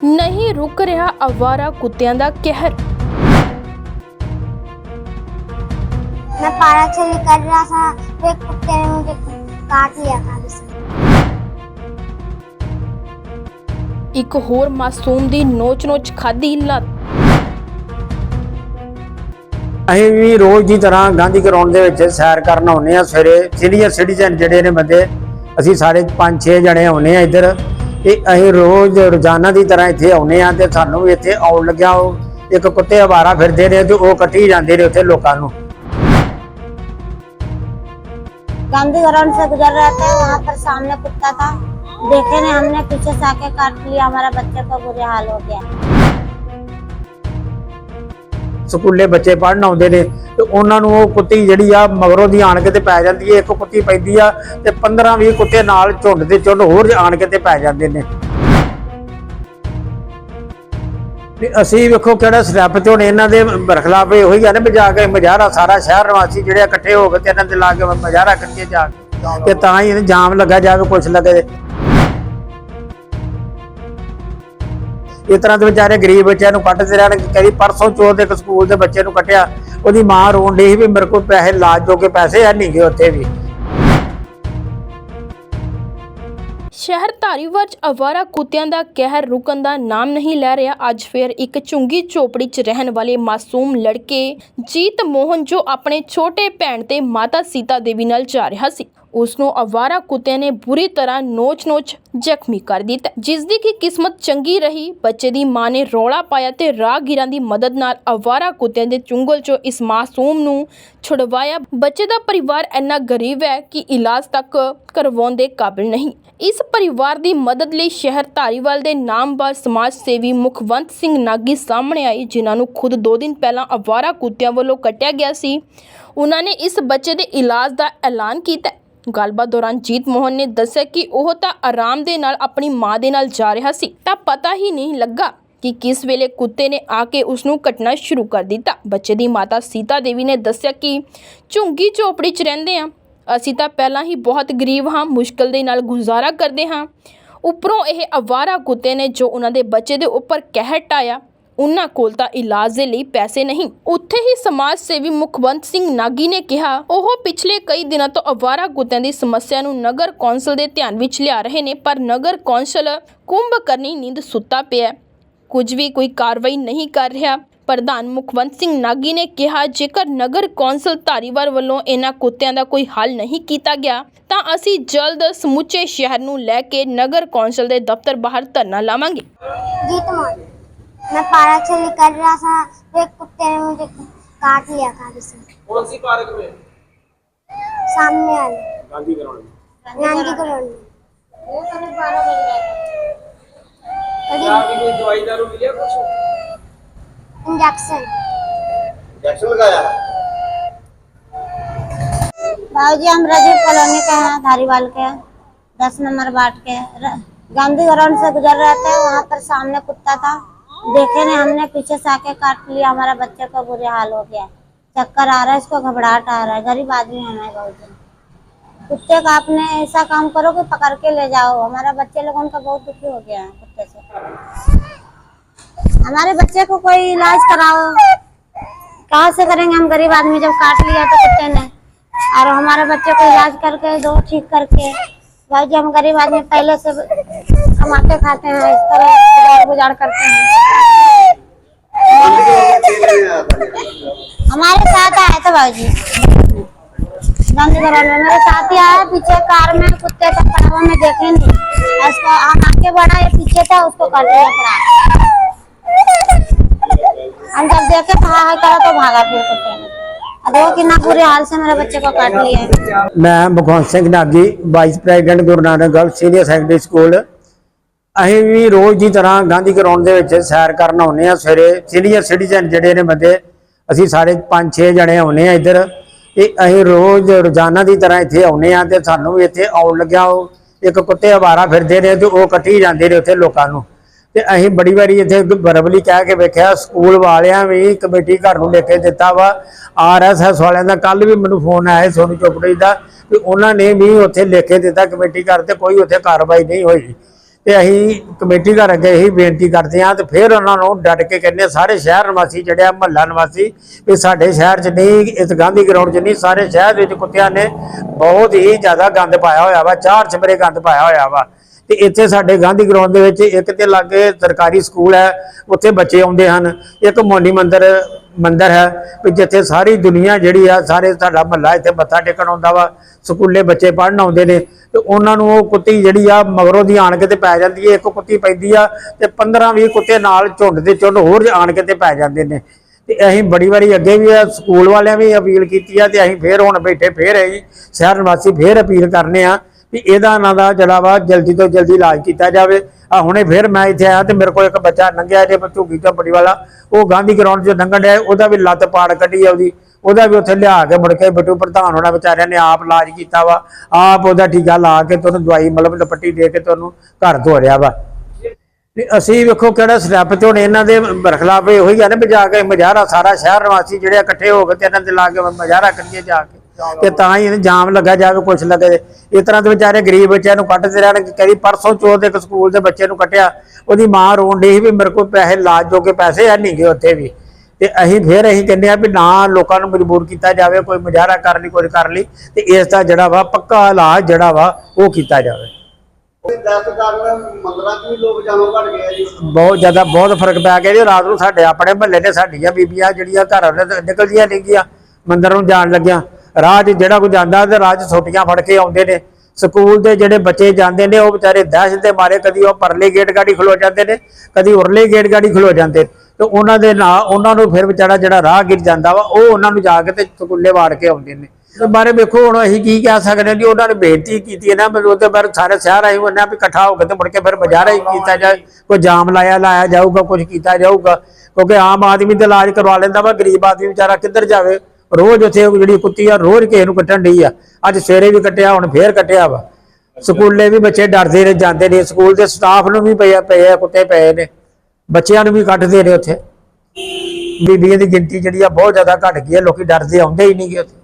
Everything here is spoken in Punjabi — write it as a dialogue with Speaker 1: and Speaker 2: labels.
Speaker 1: ਨਹੀਂ ਰੁਕ ਰਿਹਾ ਅਵਾਰਾ ਕੁੱਤਿਆਂ ਦਾ ਕਹਿਰ
Speaker 2: मैं पारा चली कर रहा था तो एक कुत्ते ने मुझे काट लिया था जिसने
Speaker 1: ਇੱਕ ਹੋਰ ਮਾਸੂਮ ਦੀ ਨੋਚ-ਨੋਚ ਖਾਦੀ ਲੱਤ
Speaker 3: ਅਸੀਂ ਵੀ ਰੋਜ਼ ਦੀ ਤਰ੍ਹਾਂ ਗਾਂਧੀ ਗਰਾਊਂਡ ਦੇ ਵਿੱਚ ਸੈਰ ਕਰਨ ਆਉਂਦੇ ਆ ਸਵੇਰੇ ਸੀਨੀਅਰ ਸਿਟੀਜ਼ਨ ਜਿਹੜੇ ਨੇ ਬੰਦੇ ਅਸੀਂ ਸਾਰੇ 5-6 ਜਣੇ ਆਉਂਦੇ ਆ ਇੱਧਰ ਤੇ ਅਸੀਂ ਰੋਜ਼ ਰੋਜ਼ਾਨਾ ਦੀ ਤਰ੍ਹਾਂ ਇੱਥੇ ਆਉਂਦੇ ਆ ਤੇ ਸਾਨੂੰ ਵੀ ਇੱਥੇ ਆਉਣ ਲੱਗਿਆ ਉਹ ਇੱਕ ਕੁੱਤੇ ਆਵਾਰਾ ਫਿਰਦੇ ਨੇ ਤੇ ਉਹ ਕੱਟੀ ਜਾਂਦੇ ਨੇ ਉੱਥੇ ਲੋਕਾਂ ਨੂੰ
Speaker 2: गांधी ग्राउंड से गुजर रहे थे वहाँ पर सामने कुत्ता था देखे ने हमने पीछे से आके काट लिया हमारा बच्चे का बुरे हाल हो गया
Speaker 3: ਸਕੂਲੇ ਬੱਚੇ ਪੜ੍ਹਨ ਆਉਂਦੇ ਨੇ ਤੇ ਉਹਨਾਂ ਨੂੰ ਉਹ ਕੁੱਤੀ ਜਿਹੜੀ ਆ ਮਗਰੋਂ ਦੀ ਆਣ ਕੇ ਤੇ ਪੈ ਜਾਂਦੀ ਹੈ ਇੱਕ ਕੁੱਤੀ ਪੈਂਦੀ ਆ ਤੇ 15-20 ਕੁੱਤੇ ਨਾਲ ਝੁੰਡ ਦੇ ਝੁੰਡ ਹੋਰ ਆਣ ਕੇ ਤੇ ਪੈ ਜਾਂਦੇ ਨੇ। ਤੇ ਅਸੀਂ ਵੇਖੋ ਕਿਹੜਾ ਸਟੈਪ ਝੋਣੇ ਇਹਨਾਂ ਦੇ ਬਰਖਲਾਫ ਇਹੋ ਹੀ ਆ ਨਾ ਵੀ ਜਾ ਕੇ ਮਜ਼ਾਰਾ ਸਾਰਾ ਸ਼ਹਿਰ ਨਿਵਾਸੀ ਜਿਹੜੇ ਇਕੱਠੇ ਹੋ ਕੇ ਤੇ ਇਹਨਾਂ ਦੇ ਲਾ ਕੇ ਮਜ਼ਾਰਾ ਕਰੀਏ ਜਾ ਕੇ, ਤੇ ਤਾਂ ਹੀ ਜਾਮ ਲੱਗਾ ਜਾਵੇ ਕੁਛ ਲੱਗੇ। ਇਸ ਤਰ੍ਹਾਂ ਦੇ ਵਿਚਾਰੇ ਗਰੀਬ ਬੱਚਿਆਂ ਨੂੰ ਕੱਟਦੇ ਰਹਿਣ ਕਦੀ ਪਰਸੋਂ ਚੋਰ ਦੇ ਇੱਕ ਸਕੂਲ ਦੇ ਬੱਚੇ ਨੂੰ ਕੱਟਿਆ। ਉਹਦੀ ਮਾਂ ਰੋਣ ਡਈ ਸੀ ਵੀ ਮੇਰੇ ਕੋਲ ਪੈਸੇ ਲਾਜ ਜੋਗੇ ਪੈਸੇ ਹੈ ਨਹੀਂ ਗਏ ਉੱਥੇ ਵੀ।
Speaker 1: ਸ਼ਹਿਰ ਧਾਰੀਵਾਲ 'ਚ ਅਵਾਰਾ ਕੁੱਤਿਆਂ ਦਾ ਕਹਿਰ ਰੁਕਣ ਦਾ ਨਾਮ ਨਹੀਂ ਲੈ ਰਿਹਾ। ਅੱਜ ਫੇਰ ਇੱਕ ਝੁੰਗੀ ਚੋਪੜੀ 'ਚ ਰਹਿਣ ਵਾਲੇ ਮਾਸੂਮ ਲੜਕੇ ਜੀਤ ਮੋਹਨ, ਜੋ ਆਪਣੇ ਛੋਟੇ ਭੈਣ ਤੇ ਮਾਤਾ ਸੀਤਾ ਦੇਵੀ ਨਾਲ ਜਾ ਰਿਹਾ ਸੀ। ਉਸ ਨੂੰ ਅਵਾਰਾ ਕੁੱਤਿਆਂ ਨੇ ਬੁਰੀ ਤਰ੍ਹਾਂ ਨੋਚ-ਨੋਚ ਜ਼ਖਮੀ ਕਰ ਦਿੱਤਾ ਜਿਸ ਦੀ ਕਿ ਕਿਸਮਤ ਚੰਗੀ ਰਹੀ। ਬੱਚੇ ਦੀ ਮਾਂ ਨੇ ਰੌਲਾ ਪਾਇਆ ਤੇ ਰਾਹਗੀਰਾਂ ਦੀ ਮਦਦ ਨਾਲ ਅਵਾਰਾ ਕੁੱਤਿਆਂ ਦੇ ਚੁੰਗਲ 'ਚੋਂ ਇਸ ਮਾਸੂਮ ਨੂੰ ਛੁਡਵਾਇਆ। ਬੱਚੇ ਦਾ ਪਰਿਵਾਰ ਇੰਨਾ ਗਰੀਬ ਹੈ ਕਿ ਇਲਾਜ ਤੱਕ ਕਰਵਾਉਣ ਦੇ ਕਾਬਿਲ ਨਹੀਂ। ਇਸ ਪਰਿਵਾਰ ਦੀ ਮਦਦ ਲਈ ਸ਼ਹਿਰ ਧਾਰੀਵਾਲ ਦੇ ਨਾਮਵਰ ਸਮਾਜ ਸੇਵੀ ਮੁਖਵੰਤ ਸਿੰਘ ਨਾਗੀ ਸਾਹਮਣੇ ਆਏ ਜਿਨ੍ਹਾਂ ਨੂੰ ਖੁਦ 2 ਦਿਨ ਪਹਿਲਾਂ ਅਵਾਰਾ ਕੁੱਤਿਆਂ ਵੱਲੋਂ ਕੱਟਿਆ ਗਿਆ ਸੀ। ਉਹਨਾਂ ਨੇ ਇਸ ਬੱਚੇ ਦੇ ਇਲਾਜ ਦਾ ਐਲਾਨ ਕੀਤਾ। ਗੱਲਬਾਤ ਦੌਰਾਨ ਜੀਤ ਮੋਹਨ ਨੇ ਦੱਸਿਆ ਕਿ ਉਹ ਤਾਂ ਆਰਾਮ ਦੇ ਨਾਲ ਆਪਣੀ ਮਾਂ ਦੇ ਨਾਲ ਜਾ ਰਿਹਾ ਸੀ, ਤਾਂ ਪਤਾ ਹੀ ਨਹੀਂ ਲੱਗਾ ਕਿ ਕਿਸ ਵੇਲੇ ਕੁੱਤੇ ਨੇ ਆ ਕੇ ਉਸ ਨੂੰ ਕੱਟਣਾ ਸ਼ੁਰੂ ਕਰ ਦਿੱਤਾ। ਬੱਚੇ ਦੀ ਮਾਤਾ ਸੀਤਾ ਦੇਵੀ ਨੇ ਦੱਸਿਆ ਕਿ ਝੁੰਗੀ ਝੋਪੜੀ 'ਚ ਰਹਿੰਦੇ ਹਾਂ, ਅਸੀਂ ਤਾਂ ਪਹਿਲਾਂ ਹੀ ਬਹੁਤ ਗਰੀਬ ਹਾਂ, ਮੁਸ਼ਕਲ ਦੇ ਨਾਲ ਗੁਜ਼ਾਰਾ ਕਰਦੇ ਹਾਂ। ਉੱਪਰੋਂ ਇਹ ਅਵਾਰਾ ਕੁੱਤੇ ਨੇ ਜੋ ਉਹਨਾਂ ਦੇ ਬੱਚੇ ਦੇ ਉੱਪਰ ਕਹਿਰ ਟਾਇਆ ਉਨ੍ਹਾਂ ਕੋਲ ਤਾਂ ਇਲਾਜ ਦੇ ਲਈ ਪੈਸੇ ਨਹੀਂ। ਉੱਥੇ ਹੀ ਸਮਾਜ ਸੇਵੀ ਮੁਖਵੰਤ ਸਿੰਘ ਨਾਗੀ ਨੇ ਕਿਹਾ, ਉਹ ਪਿਛਲੇ ਕਈ ਦਿਨਾਂ ਤੋਂ ਅਵਾਰਾ ਕੁੱਤਿਆਂ ਦੀ ਸਮੱਸਿਆ ਨੂੰ ਨਗਰ ਕੌਂਸਲ ਦੇ ਧਿਆਨ ਵਿੱਚ ਲਿਆ ਰਹੇ ਨੇ, ਪਰ ਨਗਰ ਕੌਂਸਲ ਕੁੰਭਕਰਨੀ ਨੀਂਦ ਸੁੱਤਾ ਪਿਆ ਕੁਝ ਵੀ ਕੋਈ ਕਾਰਵਾਈ ਨਹੀਂ ਕਰ ਰਿਹਾ। ਪ੍ਰਧਾਨ ਮੁਖਵੰਤ ਸਿੰਘ ਨਾਗੀ ਨੇ ਕਿਹਾ, ਜੇਕਰ ਨਗਰ ਕੌਂਸਲ ਧਾਰੀਵਾਰ ਵੱਲੋਂ ਇਹਨਾਂ ਕੁੱਤਿਆਂ ਦਾ ਕੋਈ ਹੱਲ ਨਹੀਂ ਕੀਤਾ ਗਿਆ, ਤਾਂ ਅਸੀਂ ਜਲਦ ਸਮੁੱਚੇ ਸ਼ਹਿਰ ਨੂੰ ਲੈ ਕੇ ਨਗਰ ਕੌਂਸਲ ਦੇ ਦਫ਼ਤਰ ਬਾਹਰ ਧਰਨਾ ਲਾਵਾਂਗੇ।
Speaker 2: मैं पार्क से निकल रहा था तो एक कुत्ते ने मुझे काट लिया था
Speaker 4: कौन सी पार्क में?
Speaker 2: सामने वाले।
Speaker 4: गांधी ग्राउंड में।
Speaker 2: गांधी ग्राउंड में।
Speaker 4: कुछ?
Speaker 2: इंजेक्शन।
Speaker 4: इंजेक्शन लगाया?
Speaker 2: भाजी हम राजीव कॉलोनी के हैं धारीवाल के दस नंबर वार्ड के। गांधी ग्राउंड से गुजर रहे थे वहाँ पर सामने कुत्ता था। देखे ने, हमने पीछे से आके काट लिया, हमारा बच्चे का बुरे हाल हो गया। चक्कर आ रहा है, इसको घबराहट आ रहा है। गरीब आदमी है मैं बहुत कुत्ते का आपने ऐसा काम करो कि पकड़ के ले जाओ। हमारा बच्चे लोगों का बहुत दुखी हो गया है कुत्ते से। हमारे बच्चे को कोई इलाज कराओ। कहाँ से करेंगे? हम गरीब आदमी जब काट लिया तो कुत्ते ने। और हमारे बच्चे को इलाज करके, दो ठीक करके। भाई जी, हम गरीब आदमी पहले से कमाते खाते हैं, इस तरह गुजार गुजार करते हैं। हमारे साथ आए थे भाई जी गांधी घर मेरे साथ ही आया, पीछे कार में कुत्ते का पड़ा में देखे नहीं। उसको आके बड़ा ये पीछे था, उसको कर दिया पड़ा हम जब देखे भागा करा तो भागा फिर कुत्ते बुरे हाल से मेरे बच्चे को काट लिया है।
Speaker 3: मैं Bhagwant Singh Nagi vice president Guru Nanak girls senior secondary school ਅਸੀਂ ਵੀ ਰੋਜ਼ ਦੀ ਤਰ੍ਹਾਂ ਗਾਂਧੀ ਗਰਾਊਂਡ ਦੇ ਵਿੱਚ ਸੈਰ ਕਰਨ ਆਉਂਦੇ ਆ ਸਵੇਰੇ ਸੀਨੀਅਰ ਸਿਟੀਜ਼ਨ ਜਿਹੜੇ ਨੇ ਬੰਦੇ, ਅਸੀਂ ਸਾਰੇ 5-6 ਜਣੇ ਆਉਂਦੇ ਆ ਇੱਧਰ। ਤੇ ਅਸੀਂ ਰੋਜ਼ ਰੋਜ਼ਾਨਾ ਦੀ ਤਰ੍ਹਾਂ ਇੱਥੇ ਆਉਂਦੇ ਆ ਤੇ ਸਾਨੂੰ ਵੀ ਇੱਥੇ ਆਉਣ ਲੱਗਿਆ ਉਹ, ਇੱਕ ਕੁੱਤੇ ਆਵਾਰਾ ਫਿਰਦੇ ਨੇ ਤੇ ਉਹ ਕੱਟੀ ਜਾਂਦੇ ਨੇ ਉੱਥੇ ਲੋਕਾਂ ਨੂੰ। ਤੇ ਅਸੀਂ ਬੜੀ ਵਾਰੀ ਇੱਥੇ ਬਰਬਲੀ ਕਹਿ ਕੇ ਵੇਖਿਆ, ਸਕੂਲ ਵਾਲਿਆਂ ਵੀ ਕਮੇਟੀ ਘਰ ਨੂੰ ਲੈ ਕੇ ਦਿੱਤਾ ਵਾ। ਆਰਐਸਐਸ ਵਾਲਿਆਂ ਦਾ ਕੱਲ ਵੀ ਮੈਨੂੰ ਫੋਨ ਆਇਆ ਸੀ ਸੋਨੂ ਚੋਪੜੀ ਦਾ, ਵੀ ਉਹਨਾਂ ਨੇ ਵੀ ਉੱਥੇ ਲਿਖ ਕੇ ਦਿੱਤਾ ਕਮੇਟੀ ਘਰ ਤੇ ਕੋਈ ਉੱਥੇ ਕਾਰਵਾਈ ਨਹੀਂ ਹੋਈ। ਤੇ ਅਸੀਂ ਕਮੇਟੀ ਘਰ ਅੱਗੇ ਇਹੀ ਬੇਨਤੀ ਕਰਦੇ ਹਾਂ ਤੇ ਫਿਰ ਉਹਨਾਂ ਨੂੰ ਡਟ ਕੇ ਕਹਿੰਦੇ ਸਾਰੇ ਸ਼ਹਿਰ ਨਿਵਾਸੀ ਜਿਹੜੇ ਆ, ਮਹੱਲਾ ਨਿਵਾਸੀ, ਵੀ ਸਾਡੇ ਸ਼ਹਿਰ 'ਚ ਨਹੀਂ, ਇਸ ਗਾਂਧੀ ਗਰਾਊਂਡ 'ਚ ਨਹੀਂ, ਸਾਰੇ ਸ਼ਹਿਰ ਵਿੱਚ ਕੁੱਤਿਆਂ ਨੇ ਬਹੁਤ ਹੀ ਜ਼ਿਆਦਾ ਗੰਦ ਪਾਇਆ ਹੋਇਆ ਵਾ, ਚਾਰ ਚਮਰੇ ਗੰਦ ਪਾਇਆ ਹੋਇਆ ਵਾ। ਤੇ ਇੱਥੇ ਸਾਡੇ ਗਾਂਧੀ ਗਰਾਊਂਡ ਦੇ ਵਿੱਚ ਇੱਕ ਤੇ ਲਾਗੇ ਸਰਕਾਰੀ ਸਕੂਲ ਹੈ, ਉੱਥੇ ਬੱਚੇ ਆਉਂਦੇ ਹਨ, ਇੱਕ ਮੋਨੀ ਮੰਦਰ ਮੰਦਿਰ ਹੈ ਵੀ ਜਿੱਥੇ ਸਾਰੀ ਦੁਨੀਆ ਜਿਹੜੀ ਆ, ਸਾਰੇ ਸਾਡਾ ਮਹੱਲਾ ਇੱਥੇ ਮੱਥਾ ਟੇਕਣ ਆਉਂਦਾ ਵਾ, ਸਕੂਲੇ ਬੱਚੇ ਪੜ੍ਹਨ ਆਉਂਦੇ ਨੇ, ਤੇ ਉਹਨਾਂ ਨੂੰ ਉਹ ਕੁੱਤੀ ਜਿਹੜੀ ਆ, ਮਗਰੋਂ ਦੀ ਆਣ ਕੇ ਤੇ ਪੈ ਜਾਂਦੀ ਹੈ ਇੱਕ ਕੁੱਤੀ ਪੈਂਦੀ ਆ, ਤੇ 15 20 ਕੁੱਤੇ ਨਾਲ ਝੁੰਡ ਦੇ ਝੁੰਡ ਹੋਰ ਆਣ ਕੇ ਤੇ ਪੈ ਜਾਂਦੇ ਨੇ। ਤੇ ਅਸੀਂ ਬੜੀ ਵਾਰੀ ਅੱਗੇ ਵੀ ਸਕੂਲ ਵਾਲਿਆਂ ਵੀ ਅਪੀਲ ਕੀਤੀ ਆ, ਤੇ ਅਸੀਂ ਫੇਰ ਹੁਣ ਬੈਠੇ, ਫੇਰ ਅਸੀਂ ਸ਼ਹਿਰ ਨਿਵਾਸੀ ਫੇਰ ਅਪੀਲ ਕਰਨੇ ਆ ਵੀ ਇਹਦਾ ਇਹਨਾਂ ਦਾ ਜਿਹੜਾ ਵਾ ਜਲਦੀ ਤੋਂ ਜਲਦੀ ਇਲਾਜ ਕੀਤਾ ਜਾਵੇ। ਆ ਹੁਣੇ ਫਿਰ ਮੈਂ ਇੱਥੇ ਆਇਆ ਤੇ ਮੇਰੇ ਕੋਲ ਇੱਕ ਬੱਚਾ ਲੰਘਿਆ ਜੇ ਝੁੱਗੀ ਝੋਪੜੀ ਵਾਲਾ। ਉਹ ਗਾਂਧੀ ਗਰਾਊਂਡ 'ਚ ਲੰਘਣ ਡਿਆ, ਉਹਦਾ ਵੀ ਲੱਤ ਪਾੜ ਕੱਢੀ ਆ ਉਹਦੀ। ਉਹਦਾ ਵੀ ਉੱਥੇ ਲਿਆ ਕੇ ਮੁੜ ਕੇ ਬਟੂ ਪ੍ਰਧਾਨ ਹੋਣਾ ਵਿਚਾਰਿਆਂ ਨੇ ਆਪ ਇਲਾਜ ਕੀਤਾ ਵਾ। ਆਪ ਉਹਦਾ ਟੀਕਾ ਲਾ ਕੇ ਤੁਹਾਨੂੰ ਦਵਾਈ ਮਤਲਬ ਲਪੱਟੀ ਦੇ ਕੇ ਤੁਹਾਨੂੰ ਘਰ ਧੋਰਿਆ ਵਾ। ਅਸੀਂ ਵੇਖੋ ਕਿਹੜਾ ਸਟੈਪ ਤੇ ਹੁਣ ਇਹਨਾਂ ਦੇ ਬਰਖਲਾਫ ਇਹੋ ਹੀ ਆ ਨਾ ਵੀ ਜਾ ਕੇ ਮਜ਼ਾਰਾ ਸਾਰਾ ਸ਼ਹਿਰ ਨਿਵਾਸੀ ਜਿਹੜੇ ਇਕੱਠੇ ਹੋ ਕੇ ਤੇ ਇਹਨਾਂ ਦੇ ਲਾ ਕੇ ਮਜ਼ਾਰਾ ਕਰੀਏ ਜਾ ਕੇ। ਤੇ ਤਾਂ ਹੀ ਇਹਨੂੰ ਜਾਮ ਲੱਗਾ ਜਾਵੇ ਕੁਛ ਲੱਗੇ। ਇਸ ਤਰ੍ਹਾਂ ਦੇ ਵਿਚਾਰੇ ਗਰੀਬ ਬੱਚਿਆਂ ਨੂੰ ਕੱਟਦੇ ਰਹਿਣ ਕਦੀ ਪਰਸੋਂ ਚੋਥ ਇੱਕ ਸਕੂਲ ਦੇ ਬੱਚੇ ਨੂੰ ਕੱਟਿਆ ਉਹਦੀ ਮਾਂ ਰੋਣ ਡਈ ਸੀ ਵੀ ਮੇਰੇ ਕੋਲ ਪੈਸੇ ਲਾਜ ਜੋਗੇ ਪੈਸੇ ਹੈ ਨਹੀਂ ਗੇ ਉੱਥੇ ਵੀ। ਤੇ ਅਸੀਂ ਫੇਰ ਅਸੀਂ ਕਹਿੰਦੇ ਆ ਵੀ ਨਾ ਲੋਕਾਂ ਨੂੰ ਮਜਬੂਰ ਕੀਤਾ ਜਾਵੇ ਕੋਈ ਮੁਜ਼ਾਹਰਾ ਕਰ ਲਈ ਕੋਈ ਕਰ ਲਈ। ਤੇ ਇਸ ਦਾ ਜਿਹੜਾ ਵਾ ਪੱਕਾ ਇਲਾਜ ਜਿਹੜਾ ਵਾ ਉਹ ਕੀਤਾ ਜਾਵੇ।
Speaker 4: ਕਾਰਨ ਗਏ
Speaker 3: ਬਹੁਤ ਜ਼ਿਆਦਾ ਬਹੁਤ ਫ਼ਰਕ ਪੈ ਗਿਆ ਜੀ। ਰਾਤ ਨੂੰ ਸਾਡੇ ਆਪਣੇ ਮਹੱਲੇ ਦੇ ਸਾਡੀਆਂ ਬੀਬੀਆਂ ਜਿਹੜੀਆਂ ਘਰ ਤੋਂ ਨਿਕਲਦੀਆਂ ਨੇਗੀਆਂ ਮੰਦਰ ਨੂੰ ਜਾਣ ਲੱਗਿਆ। ਰਾਹ 'ਚ ਜਿਹੜਾ ਕੋਈ ਜਾਂਦਾ ਤੇ ਰਾਹ 'ਚ ਛੋਟੀਆਂ ਫੜ ਕੇ ਆਉਂਦੇ ਨੇ। ਸਕੂਲ ਦੇ ਜਿਹੜੇ ਬੱਚੇ ਜਾਂਦੇ ਨੇ, ਉਹ ਵਿਚਾਰੇ ਦਹਿਸ਼ਤ ਦੇ ਮਾਰੇ, ਕਦੀ ਉਹ ਪਰਲੇ ਗੇਟ ਗਾੜੀ ਖਲੋ ਜਾਂਦੇ ਨੇ, ਕਦੀ ਉਰਲੇ ਗੇਟ ਗਾੜੀ ਖਲੋ ਜਾਂਦੇ ਤੇ ਉਹਨਾਂ ਦੇ ਨਾਲ ਉਹਨਾਂ ਨੂੰ ਫਿਰ ਵਿਚਾਰਾ ਜਿਹੜਾ ਰਾਹ ਗਿਰ ਜਾਂਦਾ ਵਾ, ਉਹ ਉਹਨਾਂ ਨੂੰ ਜਾ ਕੇ ਤੇ ਸਕੂਲੇ ਵਾੜ ਕੇ ਆਉਂਦੇ ਨੇ। ਤੇ ਬਾਰੇ ਵੇਖੋ, ਹੁਣ ਅਸੀਂ ਕੀ ਕਹਿ ਸਕਦੇ ਹਾਂ ਜੀ ਉਹਨਾਂ ਨੇ ਬੇਨਤੀ ਕੀਤੀ ਹੈ ਨਾ ਵੀ ਉਹਦੇ ਬਾਰੇ ਸਾਰੇ ਸ਼ਹਿਰ ਆਏ ਉਹਨਾਂ ਵੀ ਇਕੱਠਾ ਹੋ ਕੇ ਤੇ ਮੁੜ ਕੇ ਫਿਰ ਬਾਜ਼ਾਰ ਹੀ ਕੀਤਾ ਜਾਏ। ਕੋਈ ਜਾਮ ਲਾਇਆ ਲਾਇਆ ਜਾਊਗਾ ਕੁਝ ਕੀਤਾ ਜਾਊਗਾ। ਕਿਉਂਕਿ ਆਮ ਆਦਮੀ ਤੇ ਇਲਾਜ ਕਰਵਾ ਲੈਂਦਾ ਵਾ, ਗਰੀਬ ਆਦਮੀ ਵਿਚਾਰਾ ਕਿੱਧਰ ਜਾਵੇ? ਰੋਜ਼ ਉੱਥੇ ਉਹ ਜਿਹੜੀ ਕੁੱਤੀ ਆ, ਰੋਜ਼ ਕਿਸੇ ਨੂੰ ਕੱਟਣ ਡਈ ਆ। ਅੱਜ ਸਵੇਰੇ ਵੀ ਕੱਟਿਆ, ਹੁਣ ਫੇਰ ਕੱਟਿਆ ਵਾ। ਸਕੂਲੇ ਵੀ ਬੱਚੇ ਡਰਦੇ ਨੇ, ਜਾਂਦੇ ਨੇ। ਸਕੂਲ ਦੇ ਸਟਾਫ ਨੂੰ ਵੀ ਪਏ ਪਏ ਆ, ਕੁੱਤੇ ਪਏ ਨੇ। ਬੱਚਿਆਂ ਨੂੰ ਵੀ ਕੱਟਦੇ ਨੇ ਉੱਥੇ। ਬੀਬੀਆਂ ਦੀ ਗਿਣਤੀ ਜਿਹੜੀ ਆ, ਬਹੁਤ ਜ਼ਿਆਦਾ ਘਟ ਗਈ ਹੈ ਲੋਕੀ ਡਰਦੇ ਆਉਂਦੇ ਹੀ ਨਹੀਂ ਗੇ ਉੱਥੇ।